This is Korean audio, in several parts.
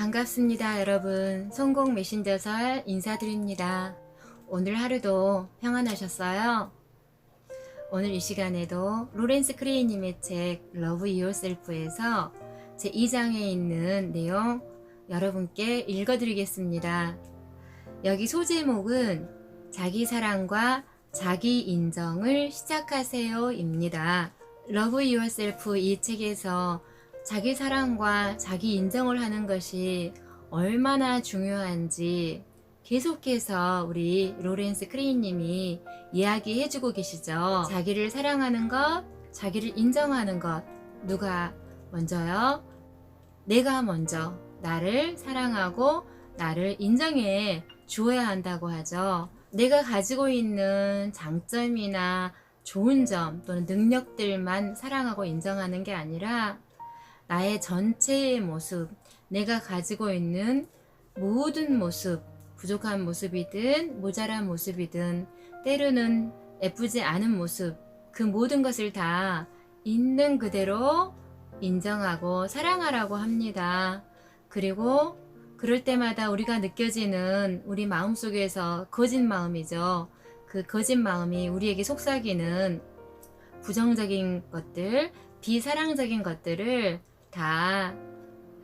반갑습니다, 여러분. 성공 메신저설 인사드립니다. 오늘 하루도 평안하셨어요? 오늘 이 시간에도 로렌스 크레이님의 책 Yourself에서 제 2장에 있는 내용 여러분께 읽어드리겠습니다. 여기 소제목은 자기 사랑과 자기 인정을 시작하세요 입니다. Love Yourself 이 책에서 자기 사랑과 자기 인정을 하는 것이 얼마나 중요한지 계속해서 우리 로렌스 크레인님이 이야기해주고 계시죠. 자기를 사랑하는 것, 자기를 인정하는 것. 누가 먼저요? 내가 먼저 나를 사랑하고 나를 인정해 주어야 한다고 하죠. 내가 가지고 있는 장점이나 좋은 점 또는 능력들만 사랑하고 인정하는 게 아니라 나의 전체의 모습, 내가 가지고 있는 모든 모습, 부족한 모습이든 모자란 모습이든 때로는 예쁘지 않은 모습, 그 모든 것을 다 있는 그대로 인정하고 사랑하라고 합니다. 그리고 그럴 때마다 우리가 느껴지는 우리 마음 속에서 거짓 마음이죠. 그 거짓 마음이 우리에게 속삭이는 부정적인 것들, 비사랑적인 것들을 다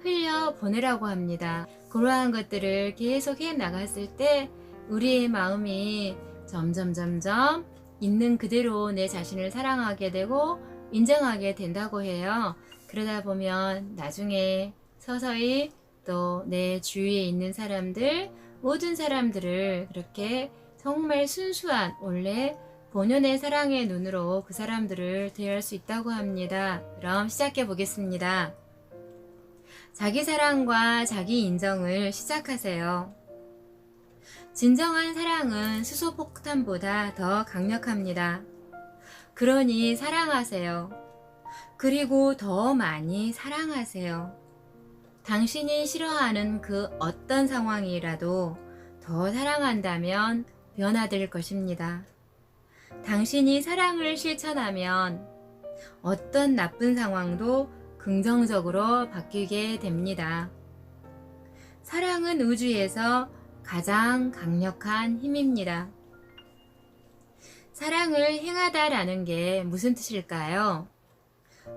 흘려 보내라고 합니다. 그러한 것들을 계속 해 나갔을 때 우리의 마음이 점점 점점 있는 그대로 내 자신을 사랑하게 되고 인정하게 된다고 해요. 그러다 보면 나중에 서서히 또 내 주위에 있는 사람들, 모든 사람들을 그렇게 정말 순수한 원래 본연의 사랑의 눈으로 그 사람들을 대할 수 있다고 합니다. 그럼 시작해 보겠습니다. 자기 사랑과 자기 인정을 시작하세요. 진정한 사랑은 수소폭탄보다 더 강력합니다. 그러니 사랑하세요. 그리고 더 많이 사랑하세요. 당신이 싫어하는 그 어떤 상황이라도 더 사랑한다면 변화될 것입니다. 당신이 사랑을 실천하면 어떤 나쁜 상황도 긍정적으로 바뀌게 됩니다. 사랑은 우주에서 가장 강력한 힘입니다. 사랑을 행하다라는 게 무슨 뜻일까요?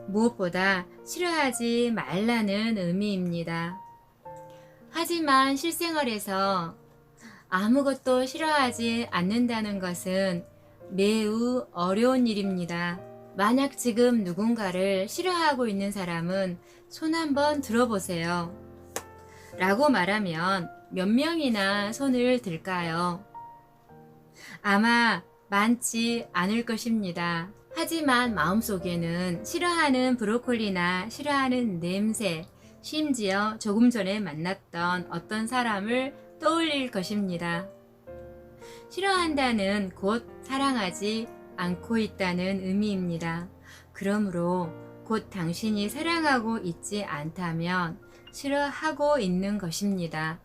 무엇보다 싫어하지 말라는 의미입니다. 하지만 실생활에서 아무것도 싫어하지 않는다는 것은 매우 어려운 일입니다. 만약 지금 누군가를 싫어하고 있는 사람은 손 한번 들어보세요. 라고 말하면 몇 명이나 손을 들까요? 아마 많지 않을 것입니다. 하지만 마음속에는 싫어하는 브로콜리나 싫어하는 냄새, 심지어 조금 전에 만났던 어떤 사람을 떠올릴 것입니다. 싫어한다는 곧 사랑하지 않고 있다는 의미입니다. 그러므로 곧 당신이 사랑하고 있지 않다면 싫어하고 있는 것입니다.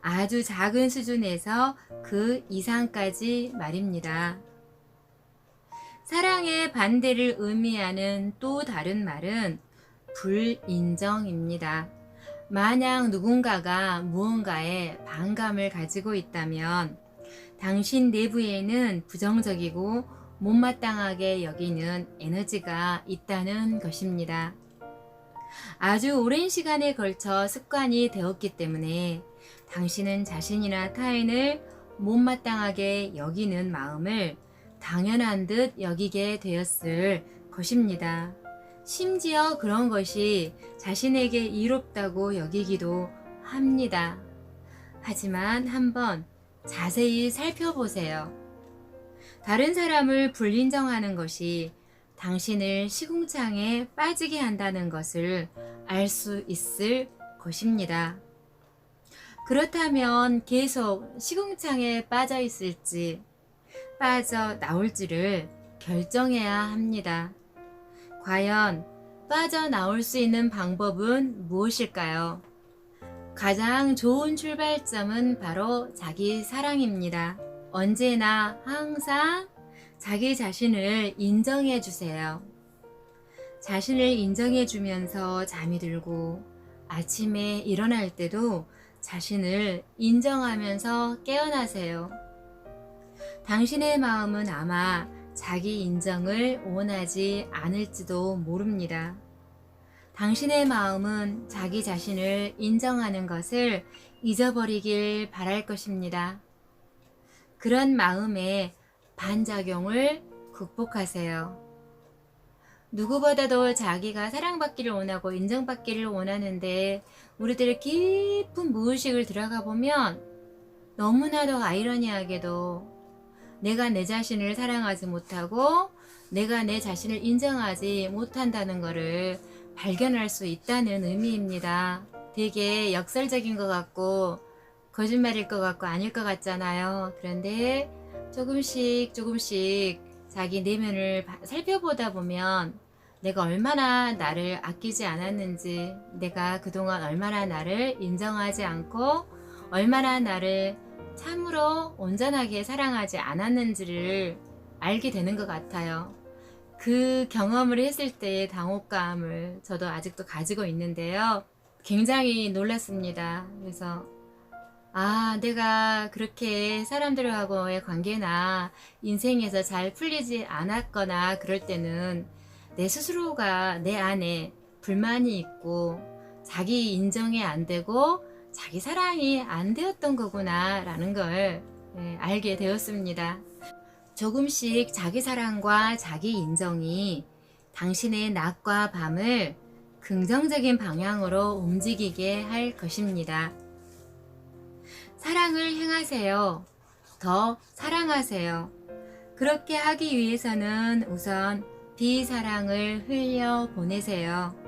아주 작은 수준에서 그 이상까지 말입니다. 사랑의 반대를 의미하는 또 다른 말은 불인정입니다. 만약 누군가가 무언가에 반감을 가지고 있다면 당신 내부에는 부정적이고 못마땅하게 여기는 에너지가 있다는 것입니다. 아주 오랜 시간에 걸쳐 습관이 되었기 때문에 당신은 자신이나 타인을 못마땅하게 여기는 마음을 당연한 듯 여기게 되었을 것입니다. 심지어 그런 것이 자신에게 이롭다고 여기기도 합니다. 하지만 한번 자세히 살펴보세요. 다른 사람을 불인정하는 것이 당신을 시궁창에 빠지게 한다는 것을 알 수 있을 것입니다. 그렇다면 계속 시궁창에 빠져 있을지 빠져 나올지를 결정해야 합니다. 과연 빠져나올 수 있는 방법은 무엇일까요? 가장 좋은 출발점은 바로 자기 사랑입니다. 언제나 항상 자기 자신을 인정해 주세요. 자신을 인정해 주면서 잠이 들고 아침에 일어날 때도 자신을 인정하면서 깨어나세요. 당신의 마음은 아마 자기 인정을 원하지 않을지도 모릅니다. 당신의 마음은 자기 자신을 인정하는 것을 잊어버리길 바랄 것입니다. 그런 마음의 반작용을 극복하세요. 누구보다도 자기가 사랑받기를 원하고 인정받기를 원하는데 우리들 깊은 무의식을 들어가 보면 너무나도 아이러니하게도 내가 내 자신을 사랑하지 못하고 내가 내 자신을 인정하지 못한다는 것을 발견할 수 있다는 의미입니다. 되게 역설적인 것 같고 거짓말일 것 같고 아닐 것 같잖아요. 그런데 조금씩 조금씩 자기 내면을 바- 살펴보다 보면 내가 얼마나 나를 아끼지 않았는지, 내가 그동안 얼마나 나를 인정하지 않고, 얼마나 나를 참으로 온전하게 사랑하지 않았는지를 알게 되는 것 같아요. 그 경험을 했을 때의 당혹감을 저도 아직도 가지고 있는데요. 굉장히 놀랐습니다. 그래서, 아, 내가 그렇게 사람들하고의 관계나 인생에서 잘 풀리지 않았거나 그럴 때는 내 스스로가 내 안에 불만이 있고 자기 인정이 안 되고 자기 사랑이 안 되었던 거구나 라는 걸 예, 알게 되었습니다. 조금씩 자기 사랑과 자기 인정이 당신의 낮과 밤을 긍정적인 방향으로 움직이게 할 것입니다. 사랑을 행하세요. 더 사랑하세요. 그렇게 하기 위해서는 우선 비사랑을 흘려 보내세요.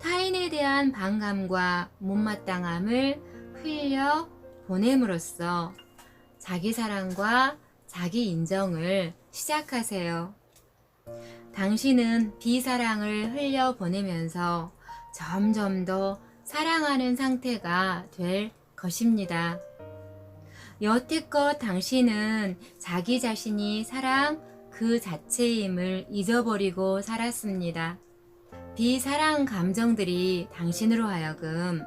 타인에 대한 반감과 못마땅함을 흘려 보냄으로써 자기 사랑과 자기 인정을 시작하세요. 당신은 비사랑을 흘려 보내면서 점점 더 사랑하는 상태가 될 것입니다. 여태껏 당신은 자기 자신이 사랑 그 자체임을 잊어버리고 살았습니다. 비사랑 감정들이 당신으로 하여금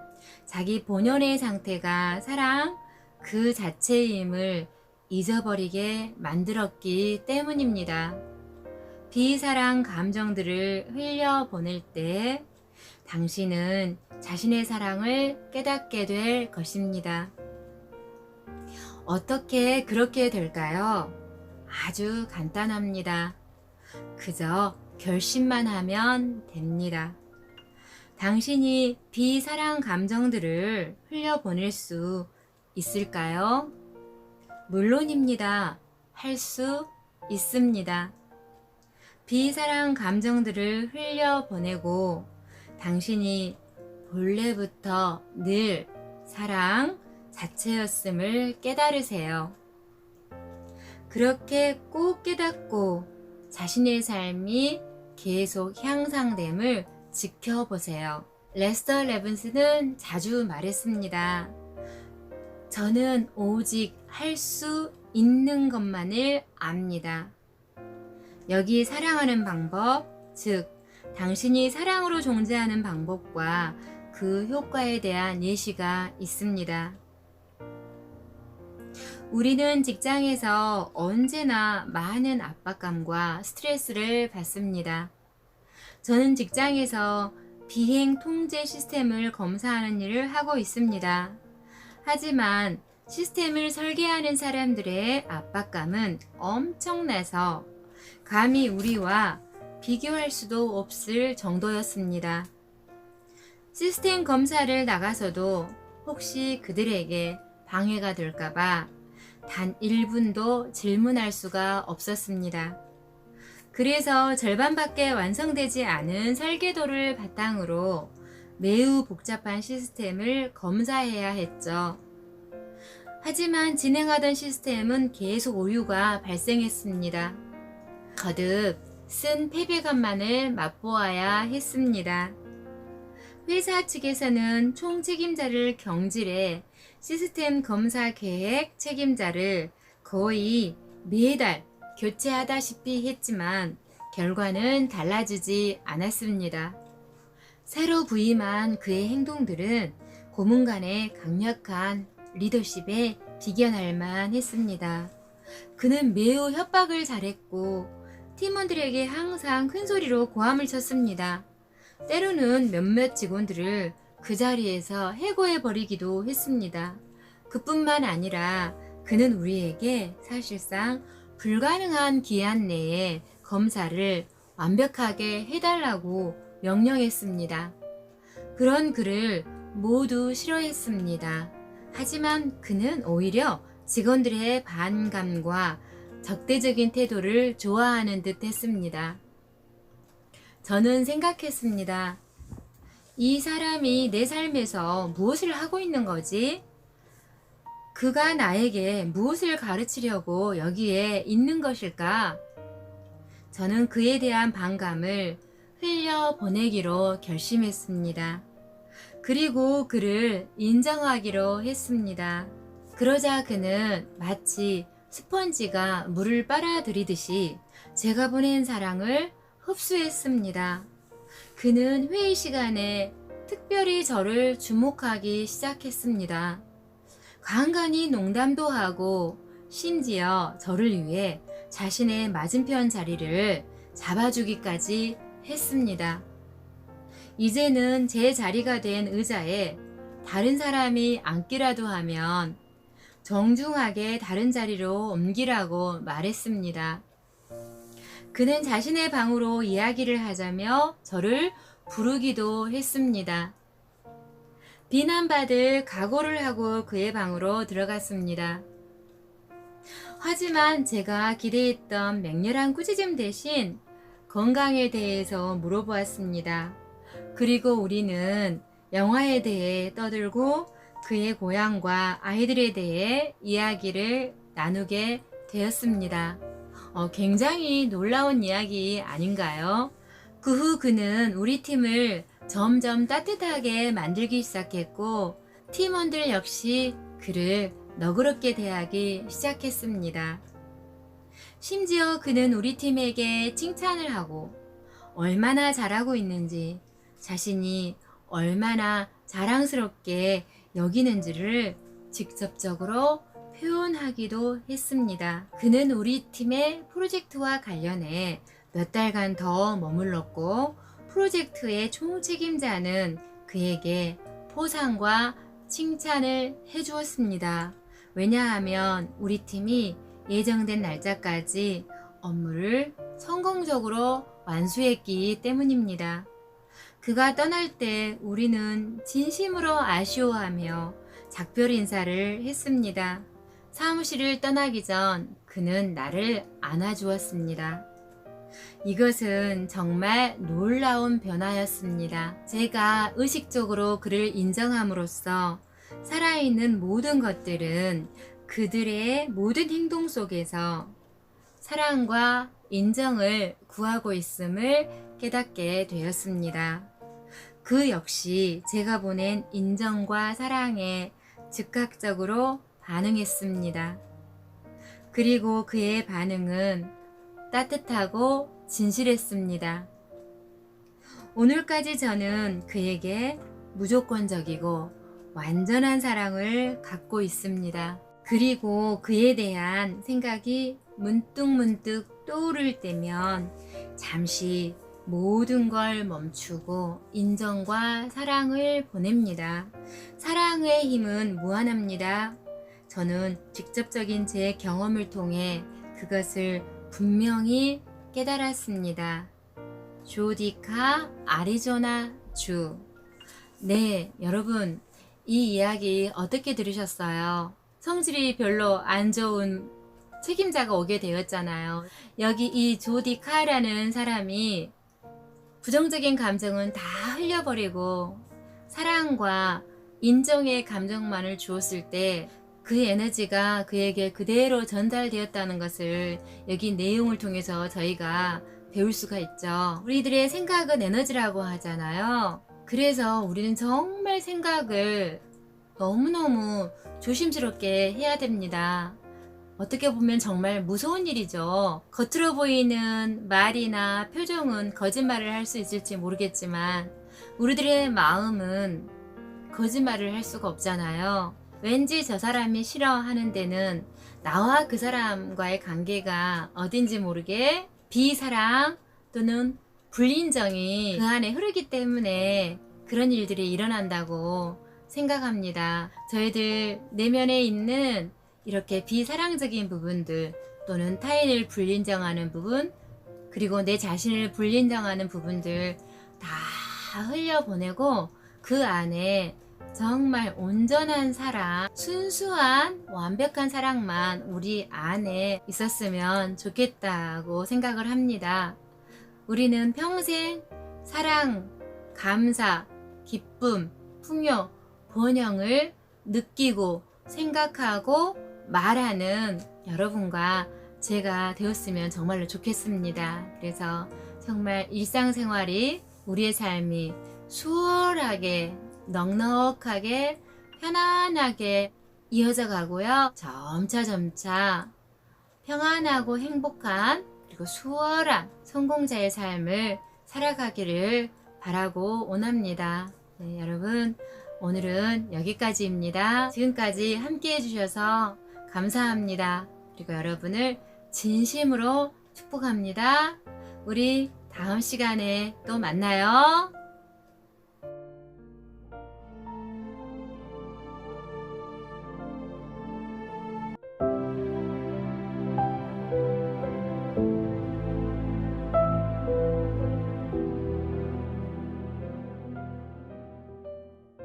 자기 본연의 상태가 사랑 그 자체임을 잊어버리게 만들었기 때문입니다. 비사랑 감정들을 흘려보낼 때 당신은 자신의 사랑을 깨닫게 될 것입니다. 어떻게 그렇게 될까요? 아주 간단합니다. 그저 결심만 하면 됩니다. 당신이 비사랑 감정들을 흘려보낼 수 있을까요? 물론입니다. 할 수 있습니다. 비사랑 감정들을 흘려보내고 당신이 본래부터 늘 사랑 자체였음을 깨달으세요. 그렇게 꼭 깨닫고 자신의 삶이 계속 향상됨을 지켜보세요. 레스터 레븐스는 자주 말했습니다. 저는 오직 할 수 있는 것만을 압니다. 여기 사랑하는 방법, 즉, 당신이 사랑으로 존재하는 방법과 그 효과에 대한 예시가 있습니다. 우리는 직장에서 언제나 많은 압박감과 스트레스를 받습니다. 저는 직장에서 비행 통제 시스템을 검사하는 일을 하고 있습니다. 하지만 시스템을 설계하는 사람들의 압박감은 엄청나서 감히 우리와 비교할 수도 없을 정도였습니다. 시스템 검사를 나가서도 혹시 그들에게 방해가 될까봐 단 1분도 질문할 수가 없었습니다. 그래서 절반밖에 완성되지 않은 설계도를 바탕으로 매우 복잡한 시스템을 검사해야 했죠. 하지만 진행하던 시스템은 계속 오류가 발생했습니다. 거듭 쓴 패배감만을 맛보아야 했습니다. 회사 측에서는 총 책임자를 경질해 시스템 검사 계획 책임자를 거의 매달 교체하다시피 했지만 결과는 달라지지 않았습니다. 새로 부임한 그의 행동들은 고문간의 강력한 리더십에 비견할 만 했습니다. 그는 매우 협박을 잘했고 팀원들에게 항상 큰 소리로 고함을 쳤습니다. 때로는 몇몇 직원들을 그 자리에서 해고해 버리기도 했습니다. 그뿐만 아니라 그는 우리에게 사실상 불가능한 기한 내에 검사를 완벽하게 해달라고 명령했습니다. 그런 그를 모두 싫어했습니다. 하지만 그는 오히려 직원들의 반감과 적대적인 태도를 좋아하는 듯 했습니다. 저는 생각했습니다. 이 사람이 내 삶에서 무엇을 하고 있는 거지? 그가 나에게 무엇을 가르치려고 여기에 있는 것일까? 저는 그에 대한 반감을 흘려 보내기로 결심했습니다. 그리고 그를 인정하기로 했습니다. 그러자 그는 마치 스펀지가 물을 빨아들이듯이 제가 보낸 사랑을 흡수했습니다. 그는 회의 시간에 특별히 저를 주목하기 시작했습니다. 간간히 농담도 하고 심지어 저를 위해 자신의 맞은편 자리를 잡아주기까지 했습니다. 이제는 제 자리가 된 의자에 다른 사람이 앉기라도 하면 정중하게 다른 자리로 옮기라고 말했습니다. 그는 자신의 방으로 이야기를 하자며 저를 부르기도 했습니다. 비난받을 각오를 하고 그의 방으로 들어갔습니다. 하지만 제가 기대했던 맹렬한 꾸짖음 대신 건강에 대해서 물어보았습니다. 그리고 우리는 영화에 대해 떠들고 그의 고향과 아이들에 대해 이야기를 나누게 되었습니다. 어, 굉장히 놀라운 이야기 아닌가요? 그 후 그는 우리 팀을 점점 따뜻하게 만들기 시작했고 팀원들 역시 그를 너그럽게 대하기 시작했습니다. 심지어 그는 우리 팀에게 칭찬을 하고 얼마나 잘하고 있는지 자신이 얼마나 자랑스럽게 여기는지를 직접적으로 표현하기도 했습니다. 그는 우리 팀의 프로젝트와 관련해 몇 달간 더 머물렀고 프로젝트의 총책임자는 그에게 포상과 칭찬을 해주었습니다. 왜냐하면 우리 팀이 예정된 날짜까지 업무를 성공적으로 완수했기 때문입니다. 그가 떠날 때 우리는 진심으로 아쉬워하며 작별 인사를 했습니다. 사무실을 떠나기 전 그는 나를 안아주었습니다. 이것은 정말 놀라운 변화였습니다. 제가 의식적으로 그를 인정함으로써 살아있는 모든 것들은 그들의 모든 행동 속에서 사랑과 인정을 구하고 있음을 깨닫게 되었습니다. 그 역시 제가 보낸 인정과 사랑에 즉각적으로 반응했습니다. 그리고 그의 반응은 따뜻하고 진실했습니다. 오늘까지 저는 그에게 무조건적이고 완전한 사랑을 갖고 있습니다. 그리고 그에 대한 생각이 문득문득 떠오를 때면 잠시 모든 걸 멈추고 인정과 사랑을 보냅니다. 사랑의 힘은 무한합니다. 저는 직접적인 제 경험을 통해 그것을 분명히 깨달았습니다. 조디카 아리조나 주. 네, 여러분, 이 이야기 어떻게 들으셨어요? 성질이 별로 안 좋은 책임자가 오게 되었잖아요. 여기 이 조디 카라는 사람이 부정적인 감정은 다 흘려버리고 사랑과 인정의 감정만을 주었을 때 그 에너지가 그에게 그대로 전달되었다는 것을 여기 내용을 통해서 저희가 배울 수가 있죠. 우리들의 생각은 에너지라고 하잖아요. 그래서 우리는 정말 생각을 너무너무 조심스럽게 해야 됩니다. 어떻게 보면 정말 무서운 일이죠. 겉으로 보이는 말이나 표정은 거짓말을 할 수 있을지 모르겠지만 우리들의 마음은 거짓말을 할 수가 없잖아요. 왠지 저 사람이 싫어하는 데는 나와 그 사람과의 관계가 어딘지 모르게 비사랑 또는 불인정이 그 안에 흐르기 때문에 그런 일들이 일어난다고 생각합니다. 저희들 내면에 있는 이렇게 비사랑적인 부분들 또는 타인을 불인정하는 부분 그리고 내 자신을 불인정하는 부분들 다 흘려보내고 그 안에 정말 온전한 사랑, 순수한 완벽한 사랑만 우리 안에 있었으면 좋겠다고 생각을 합니다. 우리는 평생 사랑, 감사, 기쁨, 풍요, 번영을 느끼고 생각하고 말하는 여러분과 제가 되었으면 정말로 좋겠습니다. 그래서 정말 일상생활이 우리의 삶이 수월하게 넉넉하게 편안하게 이어져 가고요. 점차 점차 평안하고 행복한 그리고 수월한 성공자의 삶을 살아가기를 바라고 원합니다. 네, 여러분 오늘은 여기까지입니다. 지금까지 함께 해주셔서 감사합니다. 그리고 여러분을 진심으로 축복합니다. 우리 다음 시간에 또 만나요.